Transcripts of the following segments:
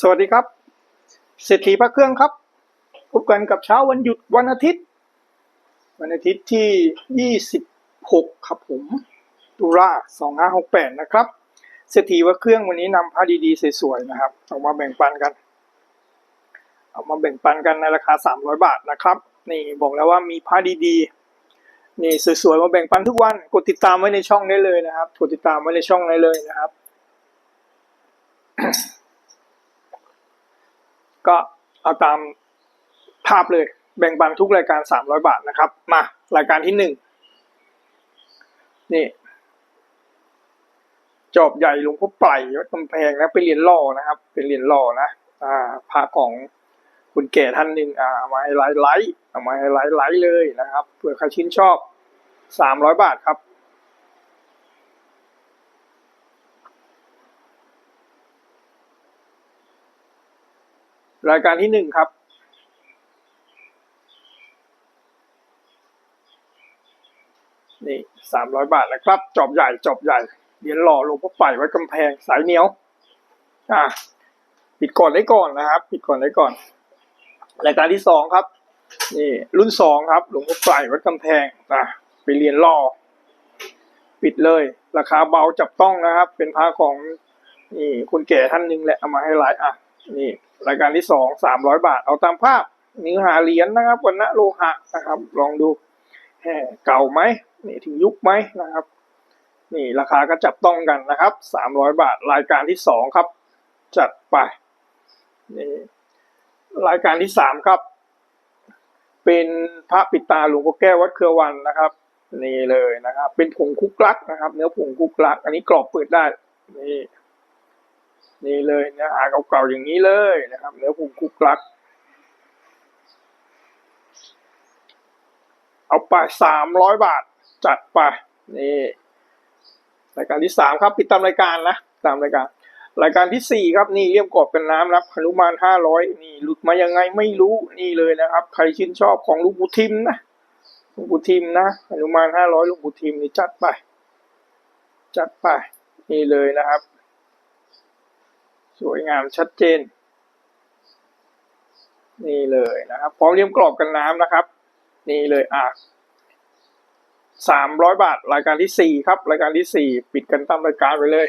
สวัสดีครับเศรษฐีพระเครื่องครับ พบกันกับเช้าวันหยุดวันอาทิตย์ วันอาทิตย์ที่ 26 ครับผมตุลา2568 นะครับเศรษฐีพระเครื่องวันนี้นำผ้าดีๆสวยๆนะครับเอามาแบ่งปันกัน เอามาแบ่งปันกันในราคา 300 บาทนะครับ นี่บอกแล้วว่ามีผ้าดีๆนี่สวยๆมาแบ่งปันทุกวันกดติดตามไว้ในช่องได้เลยนะครับ กดติดตามไว้ในช่องได้เลยนะครับ ก็เอาตามภาพเลย แบ่งปันทุกรายการ 300 บาทนะครับ มารายการที่หนึ่งนี่จอบใหญ่หลวงพ่อไปวัดกำแพงนะเป็นเหรียญหล่อนะครับ เป็นเหรียญหล่อนะอ่าพระของคุณแก่ท่านหนึ่งอ่าเอามาให้ไลท์ไลท์เอามาให้ไลท์ไลท์เลยนะครับเผื่อใครชื่นชอบ 300 บาทครับ รายการที่หนึ่งครับ นี่สามร้อยบาทนะครับ จอบใหญ่จอบใหญ่เหรียญหล่อหลวงพ่อไปไว้กำแพงสายเหนียว อะปิดก่อนได้ก่อนนะครับ ปิดก่อนได้ก่อน รายการที่สองครับ นี่ รุ่นสองครับ หลวงพ่อไปวัดกำแพงอะไปเรียนหล่อปิดเลย ราคาเบาจับต้องนะครับ เป็นพระของนี่คุณแก่ท่านหนึ่งแหละเอามาให้ไลฟ์อะ นี่รายการที่สองสามร้อยบาท เอาตามภาพเนื้อหาเหรียญนะครับวันณโลหะนะครับ ลองดูแหมเก่าไหมนี่ถึงยุคไหมนะครับ นี่ราคาก็จับต้องกันนะครับสามร้อยบาท รายการที่สองครับ จัดไปนี่รายการที่สามครับ เป็นพระปิตาหลวงพ่อแก้ววัดเครือวันนะครับ นี่เลยนะครับ เป็นผงคุกลักนะครับ เนื้อผงคุกลัก อันนี้กรอบเปิดได้นี่ นี่เลยเนื้อหาเก่าๆอย่างนี้เลยนะครับเนื้อผงคุกลัก เอาไปสามร้อยบาทจัดไปนี่รายการที่สามครับ ปิดตามรายการนะตามรายการ รายการที่สี่ครับนี่เลี่ยมกรอบกันน้ำรับหนุมานห้าร้อยนี่หลุดมายังไงไม่รู้นี่เลยนะครับ ใครชื่นชอบของลูกปูทิมนะลูกปูทิมนะหนุมานห้าร้อยลูกปูทิมนี่จัดไป จัดไปนี่เลยนะครับ สวยงามชัดเจน นี่เลยนะครับ พร้อมเลี่ยมกรอบกันน้ำนะครับ นี่เลยอะสามร้อยบาท รายการที่สี่ครับ รายการที่สี่ปิดกันตามรายการไปเลย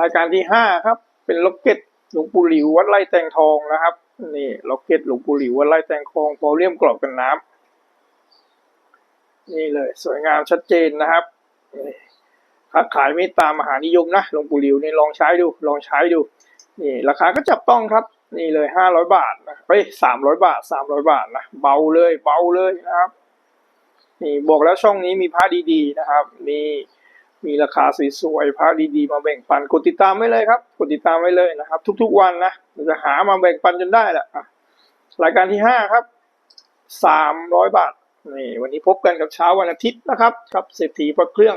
รายการที่ห้าครับ เป็นล็อกเก็ตหลวงปู่หลิววัดไร่แตงทองนะครับ นี่ล็อกเก็ตหลวงปู่หลิววัดไร่แตงทองพอเลี่ยมกรอบกันน้ำนี่เลย สวยงามชัดเจนนะครับ ค้าขายเมตตามหานิยมนะหลวงปู่หลิวนี่ลองใช้ดูลองใช้ดูนี่ราคาก็จับต้องครับนี่เลยห้าร้อยบาทนะเฮ้ยสามร้อยบาทสามร้อยบาทนะเบาเลยเบาเลยนะครับนี่บอกแล้วช่องนี้มีผ้าดีๆนะครับมีมีราคาสวยๆผ้าดีๆมาแบ่งปันกดติดตามไว้เลยครับกดติดตามไว้เลยนะครับ ทุกๆวันนะเราจะหามาแบ่งปันจนได้แหละอะรายการที่ห้าครับสามร้อยบาทนี่วันนี้พบกันกับเช้าวันอาทิตย์นะครับ ครับเศรษฐีพระเครื่อง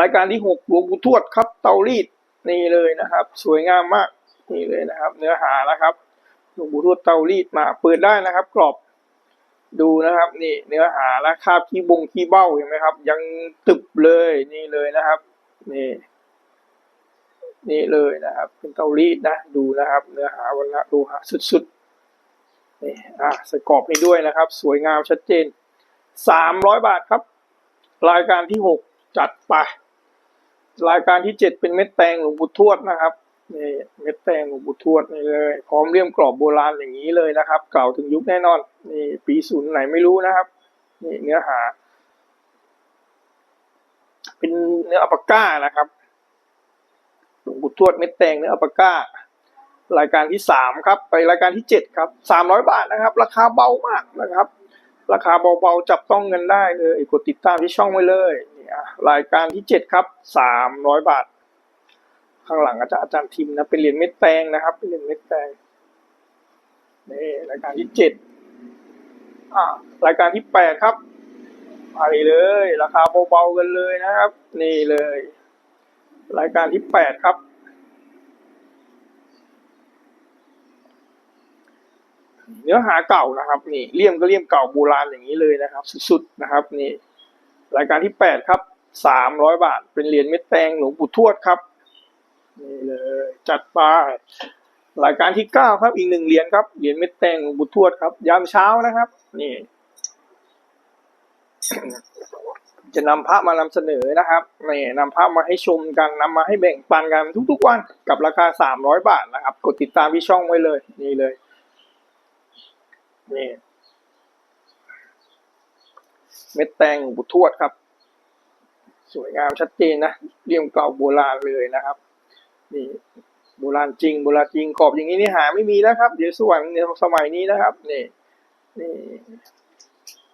รายการที่หกหลวงปู่ทวดครับ เตารีดนี่เลยนะครับ สวยงามมากนี่เลยนะครับ เนื้อหานะครับหลวงปู่ทวดเตารีดมาเปิดได้นะครับ กรอบดูนะครับนี่เนื้อหาและคาบขี้บงขี้เบ้าเห็นไหมครับ ยังตึบเลยนี่เลยนะครับนี่นี่เลยนะครับ เป็นเตารีดนะดูนะครับ เนื้อหาวันละดูหาสุดๆนี่อะใส่กรอบนี้ด้วยนะครับ สวยงามชัดเจนสามร้อยบาทครับ รายการที่หก จัดไป รายการที่เจ็ดเป็นเม็ดแตงหลวงปู่ทวดนะครับนี่เม็ดแตงหลวงปู่ทวดนี่เลย พร้อมเลี่ยมกรอบโบราณอย่างนี้เลยนะครับเก่าถึงยุคแน่นอนนี่ปีศูนย์ไหนไม่รู้นะครับนี่เนื้อหา เป็นเนื้ออัปาก้านะครับหลวงปู่ทวดเม็ดแตงเนื้ออัปปาก้ารายการที่สามครับ ไปรายการที่เจ็ดครับสามร้อยบาทนะครับ ราคาเบามากนะครับ ราคาเบาๆ จับต้องเงินได้เลยกดติดตามที่ช่องไว้เลยเนี่ยรายการที่เจ็ดครับสามร้อยบาท ข้างหลังอาจารย์อาจารย์ทิมนะ เป็นเหรียญเม็ดแตงนะครับ เป็นเหรียญเม็ดแตงนี่รายการที่เจ็ดอ่ารายการที่แปดครับไปเลย ราคาเบาๆกันเลยนะครับ นี่เลย รายการที่แปดครับ เนื้อหาเก่านะครับนี่เลี่ยมก็เลี่ยมเก่าโบราณอย่างนี้เลยนะครับ สุดๆนะครับนี่รายการที่แปดครับสามร้อยบาท เป็นเหรียญเม็ดแตงหลวงปู่ทวดครับนี่เลยจัดไปรายการที่เก้าครับอีกหนึ่งเหรียญครับเหรียญเม็ดแตงหลวงปู่ทวดครับ ยามเช้านะครับ นี่ จะนำพระมานำเสนอนะครับนี่นำพระมาให้ชมกันนำมาให้แบ่งปันกันทุกๆวันกับราคาสามร้อยบาทนะครับ กดติดตามที่ช่องไว้เลย นี่เลย นี่ เม็ดแตงหลวงปู่ทวดครับ สวยงามชัดเจนนะเรียมเก่าโบราณเลยนะครับ นี่โบราณจริงโบราณจริงกรอบอย่างนี้นี่หาไม่มีแล้วครับ เดี๋ยวส่วนในสมัยนี้นะครับ นี่นี่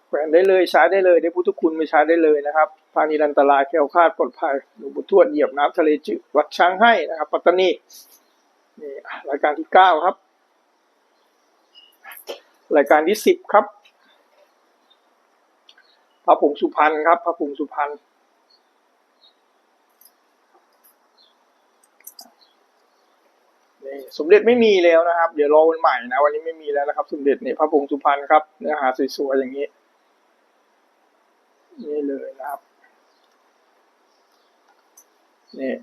แขวนได้เลยใช้ได้เลยได้พุทธคุณไปใช้ได้เลยนะครับพานิรันตรายแคล้วคลาดปลอดภัยหลวงปู่ทวดเหยียบน้ำทะเลจืดวัดช้างให้นะครับ ปัตตานีนี่รายการที่เก้าครับ รายการที่สิบครับ พระผงสุพรรณครับ พระผงสุพรรณนี่สมเด็จไม่มีแล้วนะครับ เดี๋ยวรอวันใหม่นะ วันนี้ไม่มีแล้วนะครับ สมเด็จเนี่ยพระผงสุพรรณครับเนื้อหาสวยๆอย่างนี้นี่เลยนะครับนี่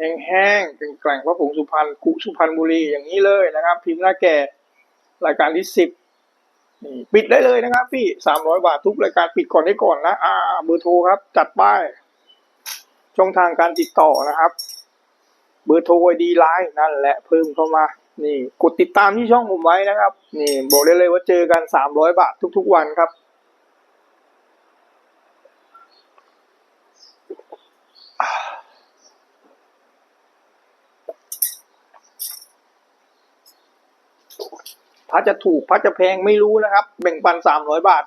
แห้งๆเป็นแกล่งพระผงสุพรรณกุสุพรรณบุรีอย่างนี้เลยนะครับ พิมพ์หน้าแก่รายการที่สิบนี่ปิดได้เลยนะครับ พี่สามร้อยบาททุกรายการปิดก่อนได้ก่อนนะอ่าเบอร์โทรครับ จัดป้ายช่องทางการติดต่อนะครับ เบอร์โทรดีไลน์นั่นแหละเพิ่มเข้ามา นี่ กดติดตามที่ช่องผมไว้นะครับ นี่ บอกได้เลยว่าเจอกันสามร้อยบาททุก ๆ วันครับ พระจะถูกพระจะแพงไม่รู้นะครับ แบ่งปันสามร้อยบาท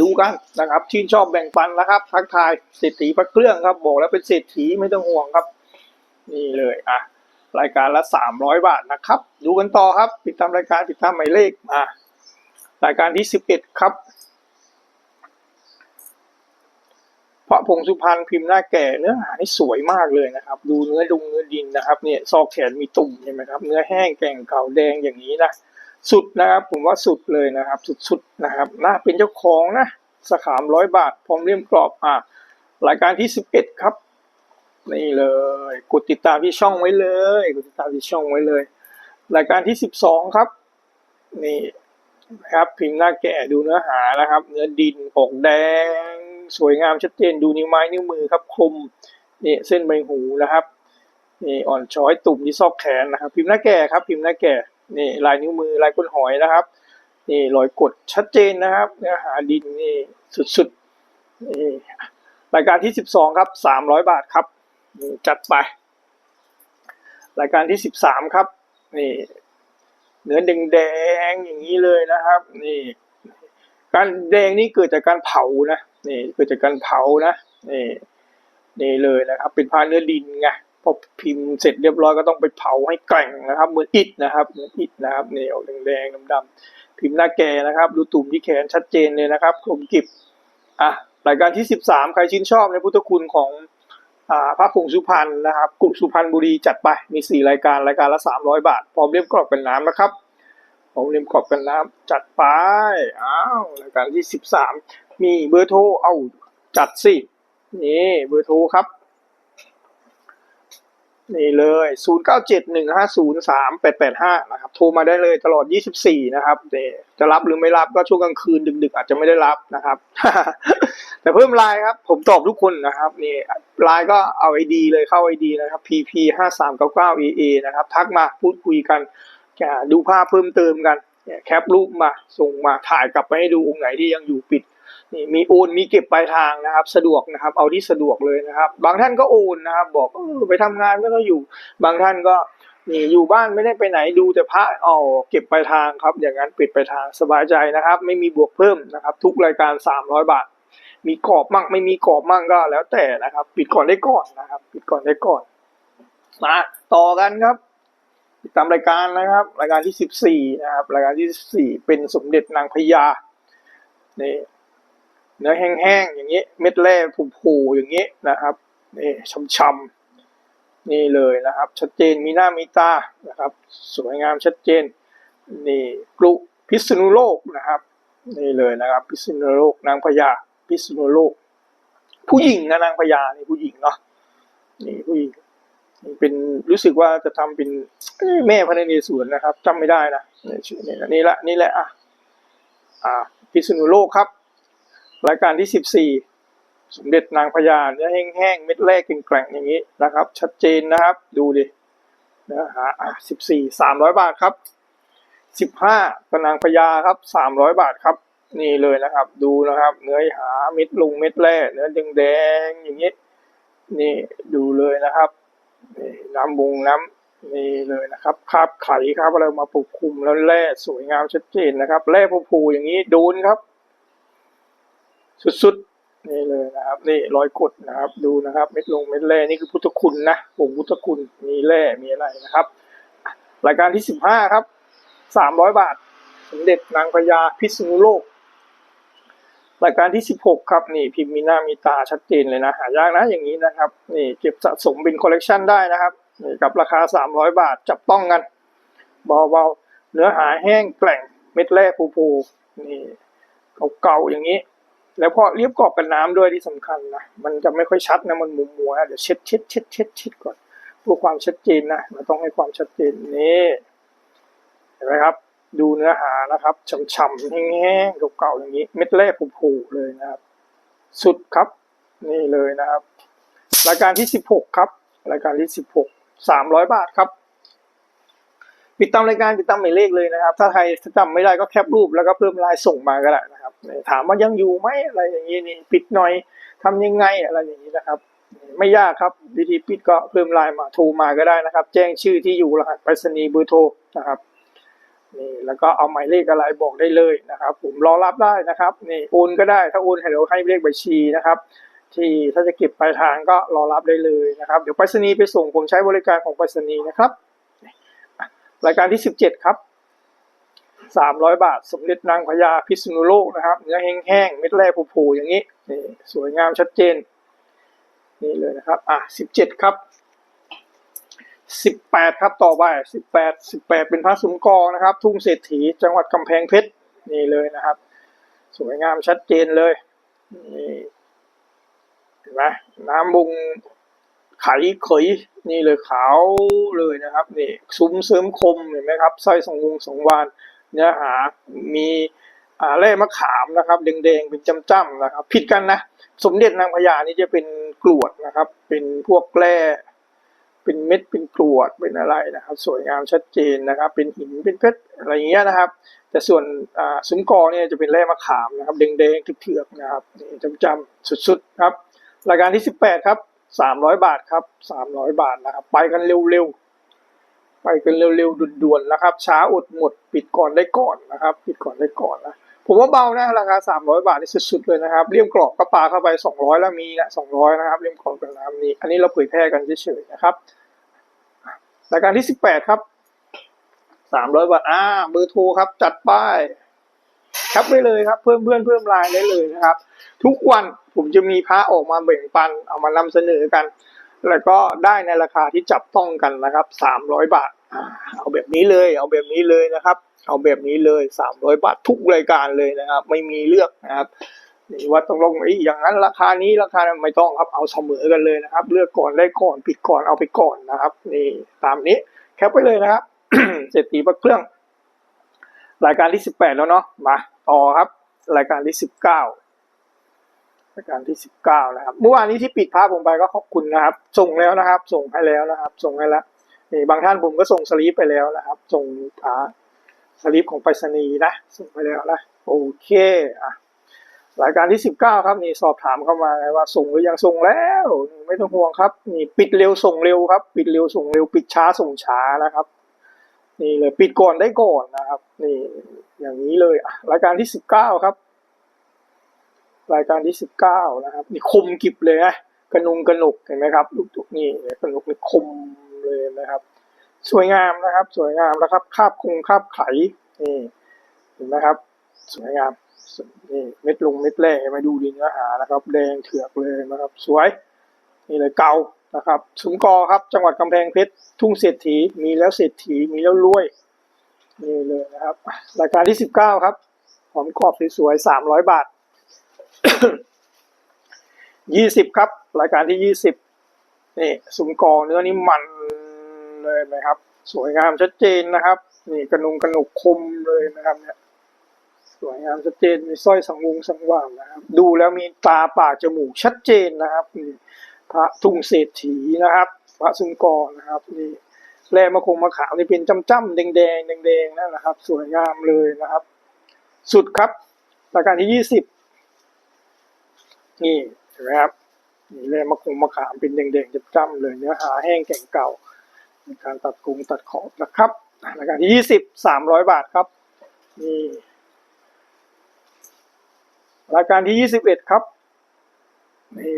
ดูกันนะครับชื่นชอบแบ่งปันนะครับ ทักทายเศรษฐีพระเครื่องครับ บอกแล้วเป็นเศรษฐีไม่ต้องห่วงครับ นี่เลยอะรายการละสามร้อยบาทนะครับ ดูกันต่อครับติดตามรายการติดตามหมายเลขมารายการที่สิบเอ็ดครับ พงสุพรรณพิมพ์หน้าแก่เนื้อหานี่สวยมากเลยนะครับ ดูเนื้อดุงเนื้อดินนะครับเนี่ยซอกแขนมีตุ่มใช่ไหมครับ เนื้อแห้งแก่งเก่าแดงอย่างนี้นะสุดนะครับ ผมว่าสุดเลยนะครับ สุดๆนะครับน่าเป็นเจ้าของนะสขามร้อยบาท พร้อมเลี่ยมกรอบอะรายการที่สิบเอ็ดครับนี่เลยกดติดตามที่ช่องไว้เลยกดติดตามที่ช่องไว้เลย รายการที่สิบสองครับ นี่นะครับพิมพ์หน้าแก่ดูเนื้อหานะครับ เนื้อดินอกแดง สวยงามชัดเจนดูนิ้วไม้นิ้วมือครับคมนี่เส้นใบหูนะครับนี่อ่อนช้อยตุ่มที่ซอกแขนนะครับ พิมพ์หน้าแก่ครับ พิมพ์หน้าแก่นี่ลายนิ้วมือลายก้นหอยนะครับนี่รอยกดชัดเจนนะครับเนื้อหาดินนี่สุดๆนี่รายการที่สิบสองครับสามร้อยบาทครับนี่จัดไป รายการที่สิบสามครับนี่เนื้อแดงๆอย่างนี้เลยนะครับนี่การแดงนี่เกิดจากการเผานะ นี่เกิดจากการเผานะนี่นี่เลยนะครับ เป็นผ้าเนื้อดินไงพอพิมพ์เสร็จเรียบร้อยก็ต้องไปเผาให้แกร่งนะครับเหมือนอิฐนะครับเหมือนอิฐนะครับนี่ออกแดงๆดำๆพิมพ์หน้าแกนะครับดูตุ่มที่แขนชัดเจนเลยนะครับคมกิบอะรายการที่สิบสามใครชื่นชอบในพุทธคุณของอ่าพระผงสุพรรณนะครับกลุ่มสุพรรณบุรีจัดไปมีสี่รายการรายการละสามร้อยบาท พร้อมเลี่ยมกรอบกันน้ำนะครับพร้อมเลี่ยมกรอบกันน้ำจัดไปอ้าวรายการที่สิบสา มีเบอร์โทรเอาจัดสินี่เบอร์โทรครับ นี่เลยศูนย์เก้าเจ็ดหนึ่งห้าศูนย์สามแปดแปดห้านะครับ โทรมาได้เลยตลอดยี่สิบสี่นะครับเดจะรับหรือไม่รับก็ช่วงกลางคืนดึกๆ อาจจะไม่ได้รับนะครับ แต่เพิ่มไลน์ครับ ผมตอบทุกคนนะครับนี่ไลน์ก็เอาไอดีเลยเข้าไอดีนะครับ pp ห้าสามเก้าเก้า aa นะครับ ทักมาพูดคุยกันดูภาพเพิ่มเติมกันแคปรูปมาส่งมาถ่ายกลับไปให้ดูองค์ไหนที่ยังอยู่ปิด นี่มีโอนมีเก็บปลายทางนะครับ สะดวกนะครับ เอาที่สะดวกเลยนะครับ บางท่านก็โอนนะครับ บอกออไปทำงานก็ต้องอยู่ บางท่านก็นี่อยู่บ้านไม่ได้ไปไหนดูแต่พระเอาเก็บปลายทางครับ อย่างนั้นปิดปลายทางสบายใจนะครับ ไม่มีบวกเพิ่มนะครับ ทุกรายการสามร้อยบาท มีกรอบมั่งไม่มีกรอบมั่งก็แล้วแต่นะครับ ปิดก่อนได้ก่อนนะครับ ปิดก่อนได้ก่อนมาต่อกันครับติดตามรายการนะครับ รายการที่สิบสี่นะครับ รายการที่สี่เป็นสมเด็จนางพญานี่ เนื้อแห้งๆอย่างนี้ เม็ดแร่ผูๆอย่างนี้นะครับนี่ช้ำๆนี่เลยนะครับ ชัดเจนมีหน้ามีตานะครับ สวยงามชัดเจนนี่กรุพิษณุโลกนะครับนี่เลยนะครับ พิษณุโลกนางพญาพิษณุโลก ผู้หญิงนะนางพญานี่ผู้หญิงเนาะนี่ผู้หญิงเป็นรู้สึกว่าจะทำเป็นแม่พระนเรศวรนะครับจำไม่ได้นะนี่ชื่อนี่นะนี่ละนี่แหละอะอ่าพิษณุโลกครับ รายการที่สิบสี่สมเด็จนางพญาเนื้อแห้งๆเม็ดแรกแกร่งๆอย่างนี้นะครับ ชัดเจนนะครับ ดูดิเนื้อหาอะสิบสี่สามร้อยบาทครับสิบห้ากนางพญาครับสามร้อยบาทครับ นี่เลยนะครับ ดูนะครับ เนื้อหาเม็ดลุงเม็ดแร่เนื้อแดงๆอย่างนี้ นี่ดูเลยนะครับน,น้ำบุงน้ำนี่เลยนะครับคาบไข่ครับอะไรมาปกคลุมแล้วแร่สวยงามชัดเจนนะครับแร่ผูๆอย่างนี้ดูนครับ สุดๆนี่เลยนะครับนี่รอยกดนะครับดูนะครับเม็ดลงเม็ดแร่นี่คือพุทธคุณนะผงพุทธคุณมีแร่มีอะไรนะครับ รายการที่สิบห้าครับสามร้อยบาท สมเด็จนางพญาพิษณุโลก รายการที่สิบหกครับนี่พิมพ์มีหน้ามีตาชัดเจนเลยนะหายากนะอย่างนี้นะครับนี่เก็บสะสมเป็นคอลเลกชันได้นะครับนี่กับราคาสามร้อยบาทจับต้องกันเบาๆเนื้อหาแห้งแกร่งเม็ดแร่ผูๆนี่เก่าๆอย่างนี้ แล้วพอเรียบกรอบกับน้ำด้วยที่สำคัญนะ มันจะไม่ค่อยชัดนะ มันมัวมัวๆเดี๋ยวเช็ดเช็ดเช็ดเช็ดเช็ดก่อนเพื่อความชัดเจนนะเราต้องให้ความชัดเจนนี่เห็นไหมครับ ดูเนื้อหานะครับฉ่ำๆแห้งๆเก่าๆอย่างนี้ เม็ดแร่ผูๆเลยนะครับ สุดครับ นี่เลยนะครับ รายการที่สิบหกครับ รายการที่สิบหกสามร้อยบาทครับปิดตามรายการปิดตามหมายเลขเลยนะครับ ถ้าใครจำไม่ได้ก็แคปรูปแล้วก็เพิ่มไลน์ส่งมาก็ได้นะ ถามว่ายังอยู่ไหมอะไรอย่างนี้นี่ปิดหน่อยทำยังไงอะไรอย่างนี้นะครับ ไม่ยากครับวิธีปิดก็เพิ่มไลน์มาโทรมาก็ได้นะครับ แจ้งชื่อที่อยู่รหัสไปรษณีย์เบอร์โทรนะครับนี่แล้วก็เอาหมายเลขอะไรบอกได้เลยนะครับ ผมรอรับได้นะครับนี่โอนก็ได้ถ้าโอนให้เดี๋ยวให้เลขบัญชีนะครับ ที่ถ้าจะเก็บปลายทางก็รอรับได้เลยนะครับเดี๋ยวไปรษณีย์ไปส่งผมใช้บริการของไปรษณีย์นะครับ รายการที่สิบเจ็ดครับ สามร้อยบาท สมเด็จนางพญาพิษณุโลกนะครับเนื้อแห้งๆเม็ดแร่ผูๆอย่างนี้นี่สวยงามชัดเจน นี่เลยนะครับอะสิบเจ็ดครับสิบแปดครับต่อไปสิบแปดสิบแปดเป็นพระสุมกอนะครับ ทุ่งเศรษฐีจังหวัดกำแพงเพชรนี่เลยนะครับ สวยงามชัดเจนเลยนี่เห็นไหมน้ำบุงไขเขยนี่เลยขาวเลยนะครับนี่ซุ้มเสริมคมเห็นไหมครับสร้อยสองวงสองวาน เนื้อหามีอ่าแร่มะขามนะครับแดงๆเป็นจ้ำๆนะครับ ผิดกันนะ สมเด็จนางพญานี่จะเป็นกรวดนะครับ เป็นพวกแร่เป็นเม็ดเป็นกรวดเป็นอะไรนะครับ สวยงามชัดเจนนะครับ เป็นหินเป็นเพชรอะไรอย่างเงี้ยนะครับ แต่ส่วนอ่าซุ้มกอเนี่ยจะเป็นแร่มะขามนะครับแดงๆเถือกๆนะครับจ้ำๆสุดๆครับรายการที่สิบแปดครับสามร้อยบาทครับสามร้อยบาทนะครับ ไปกันเร็วๆ ไปกันเร็วๆด่วนๆนะครับ ช้าอดหมด ปิดก่อนได้ก่อนนะครับ ปิดก่อนได้ก่อนนะผมว่าเบานะราคาสามร้อยบาทนี่สุดๆเลยนะครับเลี่ยมกรอบก็ปาเข้าไปสองร้อยแล้วมีนะสองร้อยนะครับเลี่ยมกรอบกับน้ำนี้ อันนี้เราเผยแพร่กันเฉยๆนะครับรายการที่สิบแปดครับสามร้อยบาทอ่าเบอร์โทรครับ จัดป้ายครับไปเลยครับ เพิ่มเพื่อนเพิ่มไลน์ได้เลยนะครับ ทุกวันผมจะมีพระออกมาแบ่งปันเอามานำเสนอกัน แล้วก็ได้ในราคาที่จับต้องกันนะครับสามร้อยบาท เอาแบบนี้เลย เอาแบบนี้เลยนะครับ เอาแบบนี้เลยสามร้อยบาททุกรายการเลยนะครับ ไม่มีเลือกนะครับนี่ว่าต้องลงไอ้อย่างนั้นราคานี้ราคาไม่ต้องครับ เอาเสมอกันเลยนะครับ เลือกก่อนได้ก่อนปิดก่อนเอาไปก่อนนะครับ นี่ตามนี้แคปไปเลยนะครับเศรษฐีพระเครื่อง รายการที่สิบแปดแล้วเนาะมาต่อครับ รายการที่สิบเก้า รายการที่สิบเก้านะครับ เมื่อวานนี้ที่ปิดพาผมไปก็ขอบคุณนะครับ ส่งแล้วนะครับ ส่งให้แล้วนะครับ ส่งให้แล้วนี่บางท่านผมก็ส่งสลีปไปแล้วนะครับ ส่งอ่าสลีปของไปรษณีย์นะส่งไปแล้วนะโอเคอะรายการที่สิบเก้าครับนี่สอบถามเข้ามาไงว่าส่งหรือยังส่งแล้วนี่ไม่ต้องห่วงครับนี่ปิดเร็วส่งเร็วครับ ปิดเร็วส่งเร็ว ปิดช้าส่งช้านะครับ นี่เลยปิดก่อนได้ก่อนนะครับ นี่อย่างนี้เลยอะรายการที่สิบเก้าครับ รายการที่สิบเก้านะครับนี่คมกิบเลยนะกระนุงกระหนกเห็นไหมครับลูกตุกนี่กระหนกนี่คมเลยนะครับ สวยงามนะครับ สวยงามนะครับคาบคงคาบไข่นี่เห็นไหมครับ สวยงามนี่เม็ดลงเม็ดแร่มาดูดีเนื้อหานะครับ แดงเถือกเลยนะครับ สวยนี่เลยเกานะครับสุมกอครับ จังหวัดกำแพงเพชรทุ่งเศรษฐีมีแล้วเศรษฐีมีแล้วรวยนี่เลยนะครับ รายการที่สิบเก้าครับหอมกรอบสวยๆสามร้อยบาท ยี่สิบครับ รายการที่ยี่สิบนี่ซุ้มกอเนื้อนี่มันเลยนะครับ สวยงามชัดเจนนะครับ นี่กระนุงกระหนุกคมเลยนะครับ เนี่ย สวยงามชัดเจนมีสร้อยสังวงสังว่างนะครับ ดูแล้วมีตาปากจมูกชัดเจนนะครับนี่พระทุ่งเศรษฐีนะครับ พระซุ้มกอนะครับ นี่แร่มะคงมะขามนี่เป็นจ้ำๆแดงๆแดงๆนั่นนะครับ สวยงามเลยนะครับ สุดครับรายการที่ยี่สิบ นี่เห็นไหมครับนี่แร่มะคงมะขามเป็นแดงๆจ้ำๆเลยเนื้อหาแห้งแข็งเก่า การตัดกรุงตัดขอบนะครับรายการที่ยี่สิบสามร้อยบาทครับนี่รายการที่ยี่สิบเอ็ดครับนี่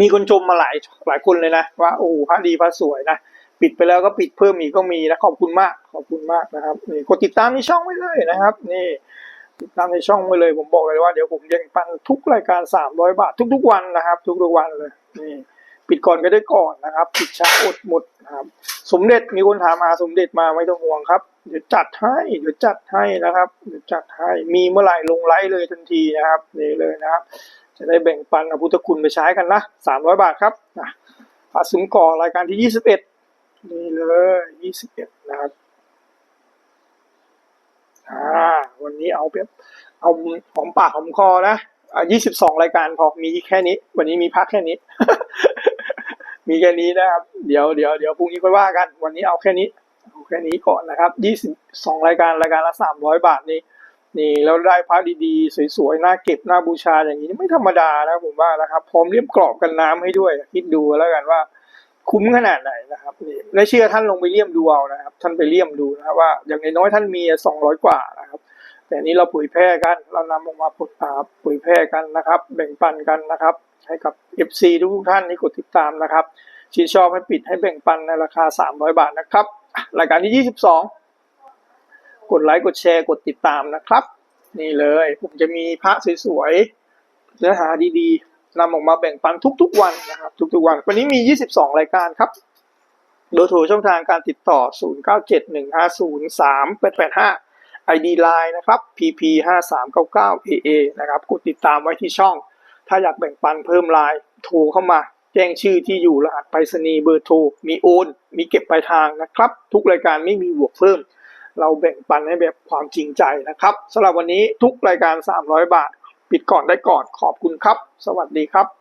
มีคนชมมาหลายหลายคนเลยนะว่าโอ้พระดีพระสวยนะปิดไปแล้วก็ปิดเพิ่มอีกก็มีนะขอบคุณมากขอบคุณมากนะครับนี่กดติดตามในช่องไว้เลยนะครับ นี่ ติดตามในช่องไว้เลย ผมบอกเลยว่าเดี๋ยวผมยังปันทุกรายการสามร้อยบาททุกๆวันนะครับ ทุกๆวันเลยนี่ปิดก่อนก็ได้ก่อนนะครับปิดช้าอดหมดนะครับ สมเด็จมีคนถามมาสมเด็จมาไม่ต้องห่วงครับเดี๋ยวจัดให้เดี๋ยวจัดให้นะครับเดี๋ยวจัดให้มีเมื่อไหร่ลงไลฟ์เลยทันทีนะครับนี่เลยนะครับ จะได้แบ่งปันเอาพุทธคุณไปใช้กันนะสามร้อยบาทครับนะปลาสุมก่อรายการที่ยี่สิบเอ็ดนี่เลยยี่สิบเอ็ดนะครับ อ่าวันนี้เอาแบบเอาหอมปากหอมคอนะอ่ายี่สิบสองรายการพอมีแค่นี้ วันนี้มีพักแค่นี้ มีแค่นี้นะครับ เดี๋ยวเดี๋ยวเดี๋ยวพรุ่งนี้ค่อยว่ากัน วันนี้เอาแค่นี้เอาแค่นี้ก่อนนะครับยี่สิบสองรายการรายการละสามร้อยบาทนี่นี่แล้วได้พระดีๆ สวยๆ น่าเก็บน่าบูชาอย่างนี้ไม่ธรรมดานะผมว่านะครับ พร้อมเรียบกรอบกันน้ำให้ด้วย คิดดูแล้วกันว่า คุ้มขนาดไหนนะครับนี่และเชื่อท่านลงไปเลี่ยมดูเอานะครับ ท่านไปเลี่ยมดูนะครับว่า อย่างน้อยท่านมีสองร้อยกว่านะครับ แต่นี้เราเผยแพร่กัน เรานำออกมาผลอาเผยแพร่กันนะครับ แบ่งปันกันนะครับ ให้กับ FC ทุกท่านที่กดติดตามนะครับชื่นชอบให้ปิดให้แบ่งปันในราคา 300 บาทนะครับ รายการที่ 22 กดไลค์กดแชร์กดติดตามนะครับ นี่เลยผมจะมีพระสวยๆเนื้อหาดีๆ นำออกมาแบ่งปันทุกๆวันนะครับทุกๆวัน วันนี้มี 22 รายการครับ โดยโทรช่องทางการติดต่อ 0971503885 ID Line นะครับ pp 5 3 9 9 aa นะครับกดติดตามไว้ที่ช่อง ถ้าอยากแบ่งปันเพิ่มไลน์โทรเข้ามา แจ้งชื่อที่อยู่รหัสไปรษณีย์เบอร์โทร มีโอน มีเก็บปลายทางนะครับ ทุกรายการไม่มีบวกเพิ่ม เราแบ่งปันให้แบบความจริงใจนะครับสำหรับวันนี้ทุกรายการ 300 บาท ปิดก่อนได้ก่อนขอบคุณครับ สวัสดีครับ